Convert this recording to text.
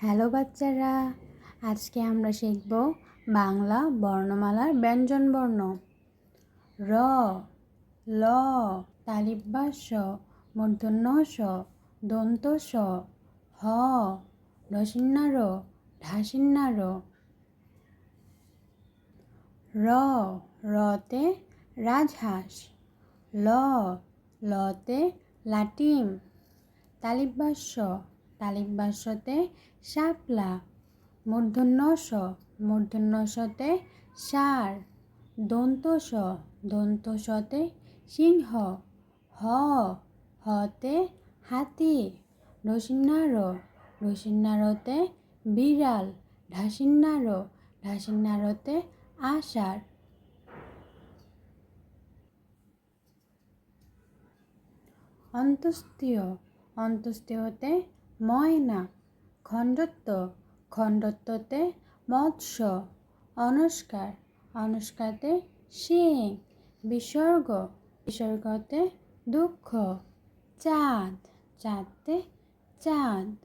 Hello বাচ্চারা, আজকে আমরা শিখব বাংলা বর্ণমালার ব্যঞ্জন বর্ণ। র, ল তালিব্বাস মূর্ধন্য স দন্ত স, হ রসিন্নার ঢাসিন্নার র। রতে রাজহাঁস, ল, লতে লাটিম তালিব্বাস্য তালিব্বাস্যতে শাপলা মূর্ধন্য স মূর্ধন্য সতে সার দন্ত স দন্ত সতে সিংহ, হ, হতে হাতি রসিন্নার রসিন্নারতে বিড়াল ঢাসিন্নার ঢাসিন্নারতে আষাঢ়। অন্তস্তীয় অন্তস্তীয়তে ময়না খণ্ডত্ব খণ্ডত্বতে মৎস্য অনুষ্কার অনুষ্কাতে শিং বিসর্গ বিসর্গতে দুঃখ চাঁদ চাঁদতে চাঁদ।